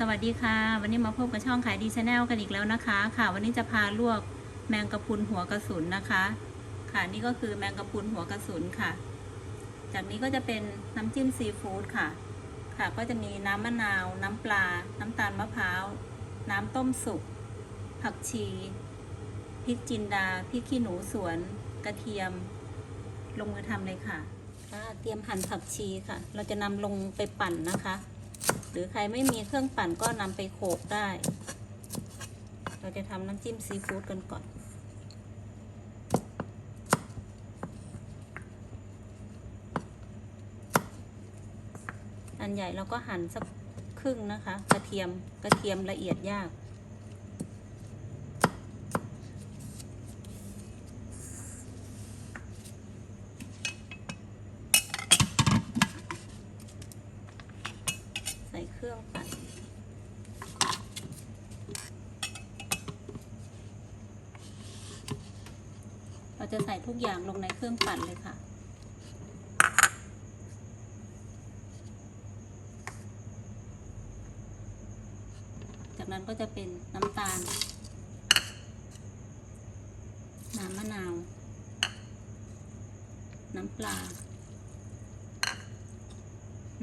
สวัสดีค่ะ วันนี้มาพบกับช่องขายดีชาแนลกันอีกแล้วนะคะ ค่ะ วันนี้จะพาลวกแมงกะพุนหัวกระสุนนะคะ ค่ะนี่ก็คือแมงกะพุนหัวกระสุนค่ะ จากนี้ก็จะเป็นน้ำจิ้มซีฟู้ดค่ะ ค่ะก็จะมีน้ำมะนาว น้ำปลา น้ำตาลมะพร้าว น้ำต้มสุก ผักชีพริกจินดาพริกขี้หนูสวนกระเทียม ลงมือทำเลยค่ะเตรียมหั่นผักชีค่ะ เราจะนำลงไปปั่นนะคะ รือใครไม่มีเครื่องปั่นก็นำไปโขลกได้ เราจะทำน้ำจิ้มซีฟู้ดกันก่อน อันใหญ่เราก็หั่นสักครึ่งนะคะ กระเทียมกระเทียมละเอียดยาก เครื่องปั่นเราจะใส่ทุกอย่างลงในเครื่องปั่นเลยค่ะจากนั้นก็จะเป็นน้ำตาล น้ำมะนาว น้ำปลา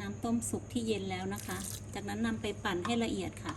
น้ำต้มสุกที่เย็นแล้วนะคะ จากนั้นนำไปปั่นให้ละเอียดค่ะ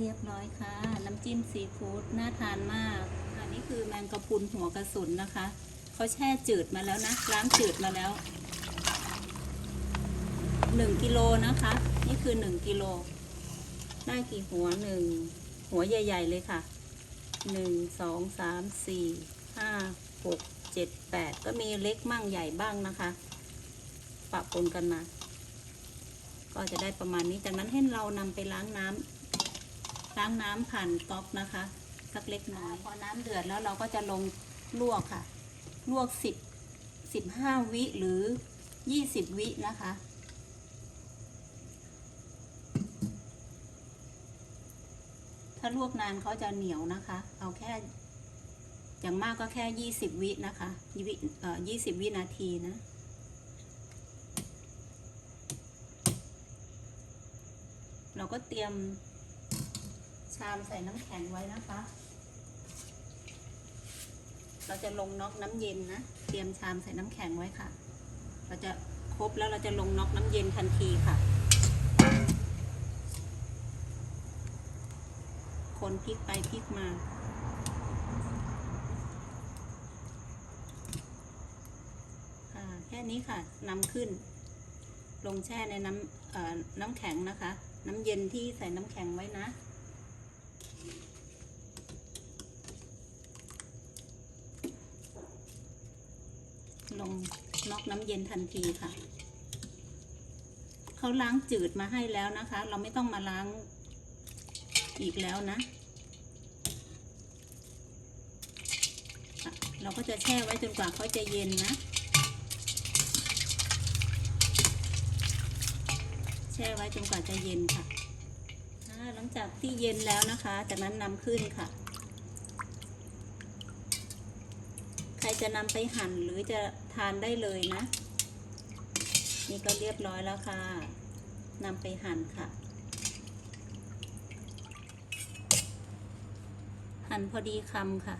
เรียบร้อยค่ะ น้ำจิ้มซีฟู้ดน่าทานมาก อันนี้คือแมงกะพรุนหัวกระสุนนะคะเขาแช่จืดมาแล้วนะ ล้างจืดมาแล้วหนึ่งกิโลนะคะ นี่คือหนึ่งกิโลได้กี่หัวหนึ่งหัวใหญ่ ๆ เลยค่ะหนึ่งสองสามสี่ห้าหกเจ็ดแปดก็มีเล็กมั่งใหญ่บ้างนะคะปะปนกันมา ก็จะได้ประมาณนี้จากนั้นให้เรานำไปล้างน้ำ ล้างน้ำผ่านก๊อกนะคะ สักเล็กน้อย พอน้ำเดือดแล้วเราก็จะลงลวกค่ะ ลวกสิบสิบห้าวิหรือยี่สิบวินะคะถ้าลวกนานเขาจะเหนียวนะคะ เอาแค่ อย่างมากก็แค่ยี่สิบวินะคะยี่วิเอ่อยี่สิบวินาทีนะ เราก็เตรียม ชามใส่น้ำแข็งไว้นะคะ เราจะลงน็อกน้ำเย็นนะ เตรียมชามใส่น้ำแข็งไว้ค่ะ เราจะครบแล้วเราจะลงน็อกน้ำเย็นทันทีค่ะ คนพลิกไปพลิกมาแค่นี้ค่ะนำขึ้น ลงแช่ในน้ำน้ำแข็งนะคะ น้ำเย็นที่ใส่น้ำแข็งไว้นะ ลงน็อกน้ำเย็นทันทีค่ะ เขาล้างจืดมาให้แล้วนะคะ เราไม่ต้องมาล้างอีกแล้วนะ เราก็จะแช่ไว้จนกว่าเขาจะเย็นนะ แช่ไว้จนกว่าจะเย็นค่ะหลังจากที่เย็นแล้วนะคะ จากนั้นนำขึ้นค่ะ ใค รจะนำไปหั่นหรือจะทานได้เลยนะ นี่ก็เรียบร้อยแล้วค่ะนำไปหั่นค่ะ หั่นพอดีคำค่ะ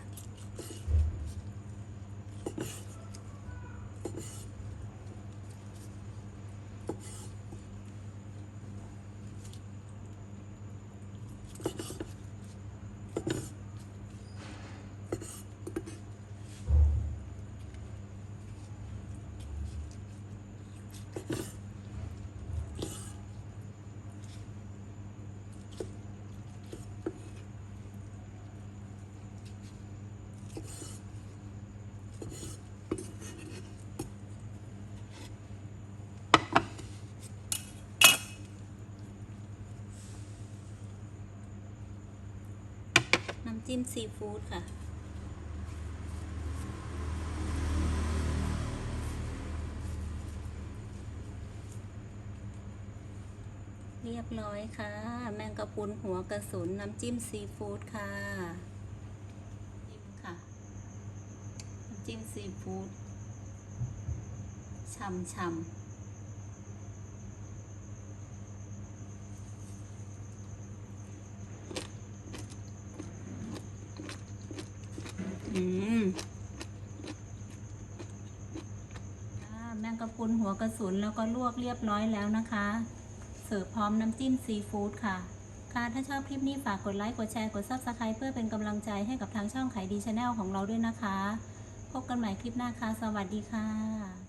ำจิ้มซีฟู้ดค่ะ เรียบร้อยค่ะ แมงกะพรุนหัวกระสุน น้ำจิ้มซีฟู้ดค่ะจิ้มค่ะ น้ำจิ้มซีฟู้ดช่ำช่ อืมแมงกะพรุนหัวกระสุนแล้วก็ลวกเรียบร้อยแล้วนะคะ เสิร์ฟพร้อมน้ำจิ้มซีฟู้ดค่ะ ค่ะ ถ้าชอบคลิปนี้ฝากกดไลค์ กดแชร์ กด Subscribe เพื่อเป็นกำลังใจให้กับทางช่องขายดีชาแนลของเราด้วยนะคะ พบกันใหม่คลิปหน้าค่ะ สวัสดีค่ะ